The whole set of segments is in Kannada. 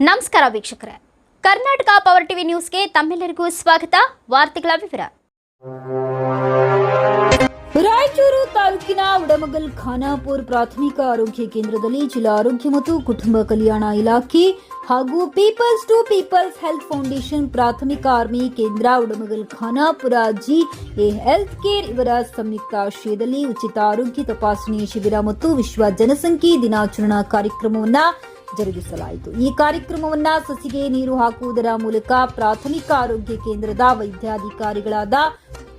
ನಮಸ್ಕಾರ ವೀಕ್ಷಕರೇ. ಕರ್ನಾಟಕ ಪವರ್ ಟಿವಿ ನ್ಯೂಸ್ಗೆ ತಮ್ಮೆಲ್ಲರಿಗೂ ಸ್ವಾಗತ. ವಾರ್ತೆಗಳ ವಿವರ. ರಾಯಚೂರು ತಾಲೂಕಿನ ಉಡಮಗಲ್ ಖಾನಾಪುರ್ ಪ್ರಾಥಮಿಕ ಆರೋಗ್ಯ ಕೇಂದ್ರದಲ್ಲಿ ಜಿಲ್ಲಾ ಆರೋಗ್ಯ ಮತ್ತು ಕುಟುಂಬ ಕಲ್ಯಾಣ ಇಲಾಖೆ ಹಾಗೂ peoples to peoples health foundation ಪ್ರಾಥಮಿಕ ಆರ್ಮಿ ಕೇಂದ್ರ Udamagal Khanapura G A health care ಇವರ ಸಂಯುಕ್ತ ಆಶ್ರಯದಲ್ಲಿ ಉಚಿತ ಆರೋಗ್ಯ ತಪಾಸಣೆ ಶಿಬಿರ ಮತ್ತು ವಿಶ್ವ ಜನಸಂಖ್ಯೆ ದಿನಾಚರಣಾ ಕಾರ್ಯಕ್ರಮವನ್ನ ಜರುಗಿಸಲಾಯಿತು. ಈ ಕಾರ್ಯಕ್ರಮವನ್ನ ಸಸಿಗೆ ನೀರು ಹಾಕುವುದರ ಮೂಲಕ ಪ್ರಾಥಮಿಕ ಆರೋಗ್ಯ ಕೇಂದ್ರದ ವೈದ್ಯಾಧಿಕಾರಿಗಳಾದ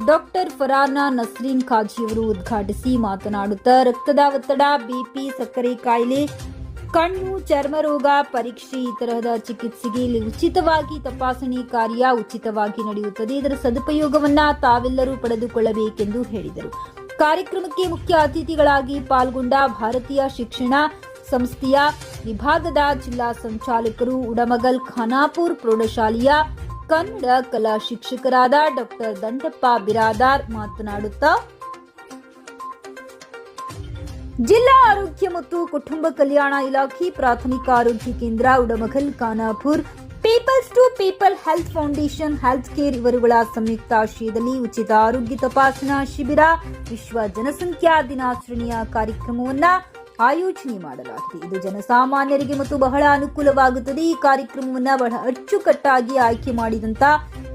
ಡಾಕ್ಟರ್ ಫರಾನಾ ನಸ್ರೀನ್ ಖಾಜಿಯವರು ಉದ್ಘಾಟಿಸಿ ಮಾತನಾಡುತ್ತಾ ರಕ್ತದ ಒತ್ತಡ ಬಿಪಿ ಸಕ್ಕರೆ ಕಾಯಿಲೆ, ಕಣ್ಣು, ಚರ್ಮ ರೋಗ, ಪರೀಕ್ಷೆ ಈ ತರಹದ ಚಿಕಿತ್ಸೆಗೆ ಇಲ್ಲಿ ಉಚಿತವಾಗಿ ತಪಾಸಣೆ ಕಾರ್ಯ ಉಚಿತವಾಗಿ ನಡೆಯುತ್ತದೆ. ಇದರ ಸದುಪಯೋಗವನ್ನ ತಾವೆಲ್ಲರೂ ಪಡೆದುಕೊಳ್ಳಬೇಕೆಂದು ಹೇಳಿದರು. ಕಾರ್ಯಕ್ರಮಕ್ಕೆ ಮುಖ್ಯ ಅತಿಥಿಗಳಾಗಿ ಪಾಲ್ಗೊಂಡ ಭಾರತೀಯ ಶಿಕ್ಷಣ ಸಂಸ್ಥೆಯ ವಿಭಾಗದ ಜಿಲ್ಲಾ ಸಂಚಾಲಕರು ಉಡಮಗಲ್ ಖಾನಾಪುರ್ ಪ್ರೌಢಶಾಲೆಯ ಕನ್ನಡ ಕಲಾ ಶಿಕ್ಷಕರಾದ ಡಾಕ್ಟರ್ ದಂಡಪ್ಪ ಬಿರಾದಾರ್ ಮಾತನಾಡುತ್ತಾ, ಜಿಲ್ಲಾ ಆರೋಗ್ಯ ಮತ್ತು ಕುಟುಂಬ ಕಲ್ಯಾಣ ಇಲಾಖೆ ಪ್ರಾಥಮಿಕ ಆರೋಗ್ಯ ಕೇಂದ್ರ Udamagal Khanapur, peoples to people health foundation health care ಇವರುಗಳ ಸಂಯುಕ್ತ ಆಶ್ರಯದಲ್ಲಿ ಉಚಿತ ಆರೋಗ್ಯ ತಪಾಸಣಾ ಶಿಬಿರ, ವಿಶ್ವ ಜನಸಂಖ್ಯಾ ದಿನಾಚರಣೆಯ ಕಾರ್ಯಕ್ರಮವನ್ನ ಆಯೋಜನೆ ಮಾಡಲಾಗಿದೆ. ಇದು ಜನಸಾಮಾನ್ಯರಿಗೆ ಮತ್ತು ಬಹಳ ಅನುಕೂಲವಾಗುತ್ತದೆ. ಈ ಕಾರ್ಯಕ್ರಮವನ್ನ ಬಹಳ ಅಚ್ಚುಕಟ್ಟಾಗಿ ಆಯ್ಕೆ ಮಾಡಿದಂತ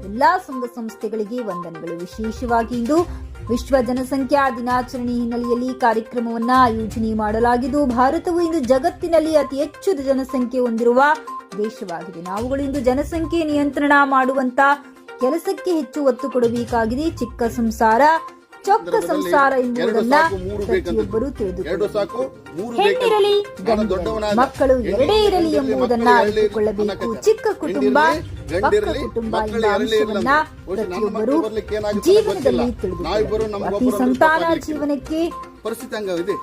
ಎಲ್ಲಾ ಸಂಘ ಸಂಸ್ಥೆಗಳಿಗೆ ವಂದನೆಗಳು. ವಿಶೇಷವಾಗಿ ಇಂದು ವಿಶ್ವ ಜನಸಂಖ್ಯಾ ದಿನಾಚರಣೆ ಹಿನ್ನೆಲೆಯಲ್ಲಿ ಕಾರ್ಯಕ್ರಮವನ್ನ ಆಯೋಜನೆ ಮಾಡಲಾಗಿದ್ದು, ಭಾರತವು ಇಂದು ಜಗತ್ತಿನಲ್ಲಿ ಅತಿ ಹೆಚ್ಚು ಜನಸಂಖ್ಯೆ ಹೊಂದಿರುವ ದೇಶವಾಗಿದೆ. ನಾವುಗಳು ಇಂದು ಜನಸಂಖ್ಯೆ ನಿಯಂತ್ರಣ ಮಾಡುವಂತ ಕೆಲಸಕ್ಕೆ ಹೆಚ್ಚು ಒತ್ತು ಕೊಡಬೇಕಾಗಿದೆ. ಚಿಕ್ಕ ಸಂಸಾರ ಚೊಕ್ಕ ಸಂಸಾರ ಎಂಬುದನ್ನ ಪ್ರತಿಯೊಬ್ಬರು ತಿಳಿದುಕೊಳ್ಳಬೇಕು ಹೆಣ್ಣಿರಲಿ. ಮಕ್ಕಳು ಎರಡೇ ಇರಲಿ ಎಂಬುದನ್ನ ಅರಿತುಕೊಳ್ಳಬೇಕು. ಚಿಕ್ಕ ಕುಟುಂಬ ಪಕ್ಕ ಕುಟುಂಬ ಎಂಬ ಅಂಶವನ್ನ ಪ್ರತಿಯೊಬ್ಬರು ಜೀವನದಲ್ಲಿ. ತಿಳಿದುಕೊಳ್ಳಬೇಕು ಅತಿ ಸಂತಾನ ಜೀವನಕ್ಕೆ ಪರಿಸ್ಥಿತಿ ಹಂಗಿದೆ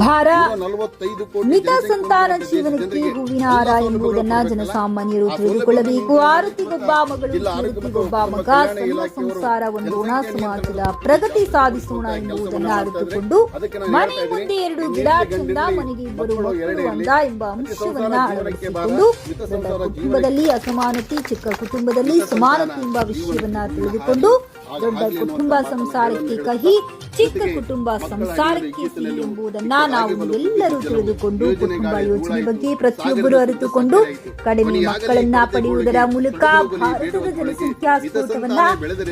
ಭಾರ ಮಿತ ಸಂತಾನ ಜೀವನಕ್ಕೆ ಹೂವಿನ ಹಾರ ಎಂಬುದನ್ನ ಜನಸಾಮಾನ್ಯರು ತಿಳಿದುಕೊಳ್ಳಬೇಕು. ಆರತಿಗೊಬ್ಬ ಮಗಳು ಮಗ ಸಂಸಾರ ಹೊಂದೋಣ ಸಮಾಜದ ಪ್ರಗತಿ ಸಾಧಿಸೋಣ ಎಂಬುದನ್ನ ಅರಿತುಕೊಂಡು ಮನೆ ಮುಂದೆ ಎರಡು ಗಿಡ ಚಂದ ಮನೆಗೆ ಇಬ್ಬರು ಮಕ್ಕಳು ಅಂದ ಎಂಬ ಅಂಶವನ್ನ ಅಳವಡಿಸಿಕೊಂಡು ದೊಡ್ಡ ಕುಟುಂಬದಲ್ಲಿ ಅಸಮಾನತೆ ಚಿಕ್ಕ ಕುಟುಂಬದಲ್ಲಿ ಸಮಾನತೆ ಎಂಬ ವಿಷಯವನ್ನ ತಿಳಿದುಕೊಂಡು ದೊಡ್ಡ ಕುಟುಂಬ ಸಂಸಾರಕ್ಕೆ ಕಹಿ, ಚಿಕ್ಕ ಕುಟುಂಬ ಸಂಸಾರಕ್ಕೆ ಸಿಹಿ ಎಂಬುದನ್ನ ನಾವು ಎಲ್ಲರೂ ತಿಳಿದುಕೊಂಡು ಕುಟುಂಬ ಯೋಜನೆ ಬಗ್ಗೆ ಪ್ರತಿಯೊಬ್ಬರು ಅರಿತುಕೊಂಡು ಕಡಿಮೆ ಮಕ್ಕಳನ್ನ ಪಡೆಯುವುದರ ಮೂಲಕ ಭಾರತದ ಜನಸಂಖ್ಯಾ ಸ್ಫೋಟವನ್ನ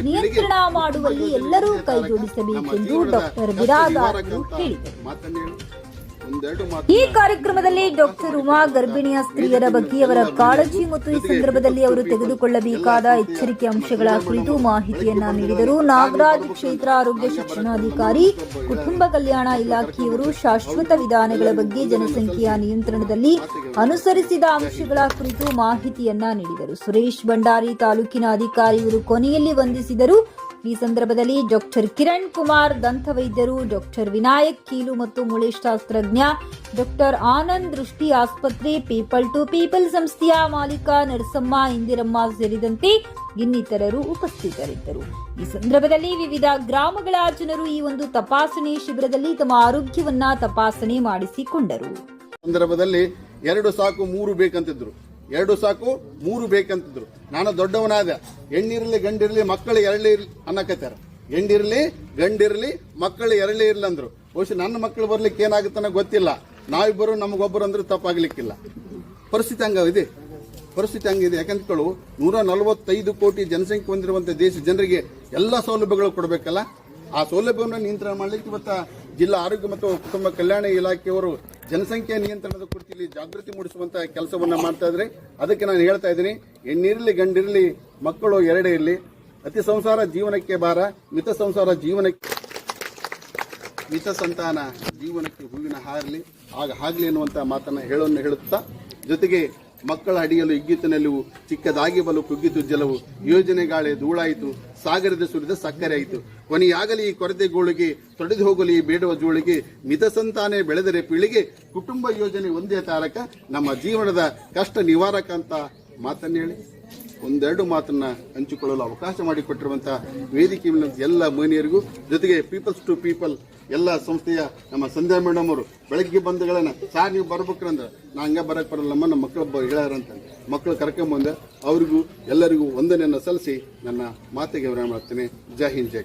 ನಿಯಂತ್ರಣ ಮಾಡುವಲ್ಲಿ ಎಲ್ಲರೂ ಕೈಜೋಡಿಸಬೇಕೆಂದು ಡಾಕ್ಟರ್ ಅವರು ಹೇಳಿದರು. ಈ ಕಾರ್ಯಕ್ರಮದಲ್ಲಿ ಡಾಕ್ಟರ್ ಉಮಾ ಗರ್ಭಿಣಿಯ ಸ್ತ್ರೀಯರ ಬಗ್ಗೆ ಅವರ ಕಾಳಜಿ ಮತ್ತು ಈ ಸಂದರ್ಭದಲ್ಲಿ ಅವರು ತೆಗೆದುಕೊಳ್ಳಬೇಕಾದ ಎಚ್ಚರಿಕೆ ಅಂಶಗಳ ಕುರಿತು ಮಾಹಿತಿಯನ್ನ ನೀಡಿದರು. ನಾಗರಾಜ್ ಕ್ಷೇತ್ರ ಆರೋಗ್ಯ ಶಿಕ್ಷಣಾಧಿಕಾರಿ ಕುಟುಂಬ ಕಲ್ಯಾಣ ಇಲಾಖೆಯವರು ಶಾಶ್ವತ ವಿಧಾನಗಳ ಬಗ್ಗೆ ಜನಸಂಖ್ಯೆಯ ನಿಯಂತ್ರಣದಲ್ಲಿ ಅನುಸರಿಸಿದ ಅಂಶಗಳ ಕುರಿತು ಮಾಹಿತಿಯನ್ನ ನೀಡಿದರು. ಸುರೇಶ್ ಭಂಡಾರಿ ತಾಲೂಕಿನ ಅಧಿಕಾರಿಯವರು ಕೊನೆಯಲ್ಲಿ ವಂದಿಸಿದರು. ಈ ಸಂದರ್ಭದಲ್ಲಿ ಡಾಕ್ಟರ್ ಕಿರಣ್ ಕುಮಾರ್ ದಂತವೈದ್ಯರು ಡಾಕ್ಟರ್ ವಿನಾಯಕ್ ಕೀಲು ಮತ್ತು ಮೂಳೆಶಾಸ್ತ್ರಜ್ಞ ಡಾಕ್ಟರ್ ಆನಂದ್ ದೃಷ್ಟಿ ಆಸ್ಪತ್ರೆ, ಪೀಪಲ್ ಟು ಪೀಪಲ್ ಸಂಸ್ಥೆಯ ಮಾಲೀಕ ನರಸಮ್ಮ ಇಂದಿರಮ್ಮ ಸೇರಿದಂತೆ ಇನ್ನಿತರರು ಉಪಸ್ಥಿತರಿದ್ದರು. ಈ ಸಂದರ್ಭದಲ್ಲಿ ವಿವಿಧ ಗ್ರಾಮಗಳ ಜನರು ಈ ಒಂದು ತಪಾಸಣೆ ಶಿಬಿರದಲ್ಲಿ ತಮ್ಮ ಆರೋಗ್ಯವನ್ನ ತಪಾಸಣೆ ಮಾಡಿಸಿಕೊಂಡರು. ಸಂದರ್ಭದಲ್ಲಿ ಎರಡು ಸಾಕು ಮೂರು ಬೇಕಂತಿದ್ರು. ಎರಡು ಸಾಕು, ಮೂರು ಬೇಕಂತಿದ್ರು. ನಾನು ದೊಡ್ಡವನಾದ, ಹೆಣ್ಣಿರಲಿ ಗಂಡಿರಲಿ ಮಕ್ಕಳು ಎರಡೇ ಇರ್ಲಿ ಅನ್ನಕತ್ತಾರ. ಹೆಣ್ಣಿರಲಿ, ಗಂಡಿರಲಿ ಮಕ್ಕಳು ಎರಡೇ ಇರ್ಲಿ ಅಂದ್ರು. ಬಹುಶಃ ನನ್ನ ಮಕ್ಕಳು ಬರ್ಲಿಕ್ಕೆ ಏನಾಗುತ್ತಾನ ಗೊತ್ತಿಲ್ಲ. ನಾವಿಬ್ಬರು ನಮಗೊಬ್ಬರು ಅಂದ್ರೆ ತಪ್ಪಾಗ್ಲಿಕ್ಕಿಲ್ಲ. ಪರಿಸ್ಥಿತಿ ಹಂಗಿದೆ ಪರಿಸ್ಥಿತಿ ಹಂಗಿದೆ. ಕೇಳು, ನೂರ ನಲವತ್ತೈದು ಕೋಟಿ ಜನಸಂಖ್ಯೆ ಹೊಂದಿರುವಂತಹ ದೇಶ ಜನರಿಗೆ ಎಲ್ಲ ಸೌಲಭ್ಯಗಳು ಕೊಡಬೇಕಲ್ಲ? ಆ ಸೌಲಭ್ಯವನ್ನು ನಿಯಂತ್ರಣ ಮಾಡಲಿಕ್ಕೆ ಇವತ್ತ ಜಿಲ್ಲಾ ಆರೋಗ್ಯ ಮತ್ತು ಕುಟುಂಬ ಕಲ್ಯಾಣ ಇಲಾಖೆಯವರು ಜನಸಂಖ್ಯೆ ನಿಯಂತ್ರಣದ ಕುರಿತಲ್ಲಿ ಜಾಗೃತಿ ಮೂಡಿಸುವಂತಹ ಕೆಲಸವನ್ನು ಮಾಡ್ತಾ ಇದ್ರೆ ಅದಕ್ಕೆ ನಾನು ಹೇಳ್ತಾ ಇದ್ದೀನಿ, ಹೆಣ್ಣಿರಲಿ, ಗಂಡಿರಲಿ, ಮಕ್ಕಳು ಎರಡೇ ಇರಲಿ. ಅತಿ ಸಂಸಾರ ಜೀವನಕ್ಕೆ ಭಾರ, ಮಿತ ಸಂಸಾರ ಜೀವನಕ್ಕೆ ಮಿತ ಸಂತಾನ ಜೀವನಕ್ಕೆ ಹೂವಿನ ಹಾರಲಿ. ಆಗ ಹಾಗಲಿ ಎನ್ನುವಂತಹ ಮಾತನ್ನು ಹೇಳೋನ್ನು ಹೇಳುತ್ತಾ, ಜೊತೆಗೆ ಮಕ್ಕಳ ಅಡಿಯಲು ಇಗ್ಗಿತಿನಲ್ಲೂ ಚಿಕ್ಕದಾಗಿ ಬಲು ಕುಗ್ಗಿತು ಜಲವು. ಯೋಜನೆ ಗಾಳಿ ಧೂಳಾಯಿತು, ಸಾಗರದ ಸುರಿದ ಸಕ್ಕರೆ ಆಯಿತು. ಕೊನೆಯಾಗಲಿ ಈ ಕೊರತೆಗೋಳಿಗೆ ತೊಡೆದು ಹೋಗಲಿ ಬೇಡುವ ಜೋಳಿಗೆ, ಮಿತ ಸಂತಾನೆ ಬೆಳೆದರೆ ಪೀಳಿಗೆ, ಕುಟುಂಬ ಯೋಜನೆ ಒಂದೇ ತಾರಕ, ನಮ್ಮ ಜೀವನದ ಕಷ್ಟ ನಿವಾರಕ ಅಂತ ಮಾತನ್ನ ಹೇಳಿ, ಒಂದೆರಡು ಮಾತನ್ನ ಹಂಚಿಕೊಳ್ಳಲು ಅವಕಾಶ ಮಾಡಿಕೊಟ್ಟಿರುವಂತಹ ವೇದಿಕೆ ಎಲ್ಲ ಮಹಿಳೆಯರಿಗೂ ಜೊತೆಗೆ ಪೀಪಲ್ಸ್ ಟು ಪೀಪಲ್ ಎಲ್ಲ ಸಂಸ್ಥೆಯ ನಮ್ಮ ಸಂಧ್ಯಾ ಮೇಡಮ್ ಅವರು, ಬೆಳಗ್ಗೆ ಬಂದಗಳನ್ನ ಸಾರ್ ನೀವು ಬರ್ಬೇಕ್ರಂದ್ರೆ ನಾ ಹಂಗೆ ಬರಕ್ ಬರಲ್ಲಮ್ಮ, ನಮ್ಮ ಮಕ್ಕಳು ಬ ಹೇಳ್ಯಾರಂತ ಮಕ್ಕಳು ಕರ್ಕೊಂಬಂದ ಅವರಿಗೂ ಎಲ್ಲರಿಗೂ ವಂದನೆಯನ್ನು ಸಲ್ಲಿಸಿ ನನ್ನ ಮಾತಿಗೆ ವಿರಾಮ ಮಾಡ್ತೇನೆ. ಜೈ ಹಿಂದ್, ಜೈ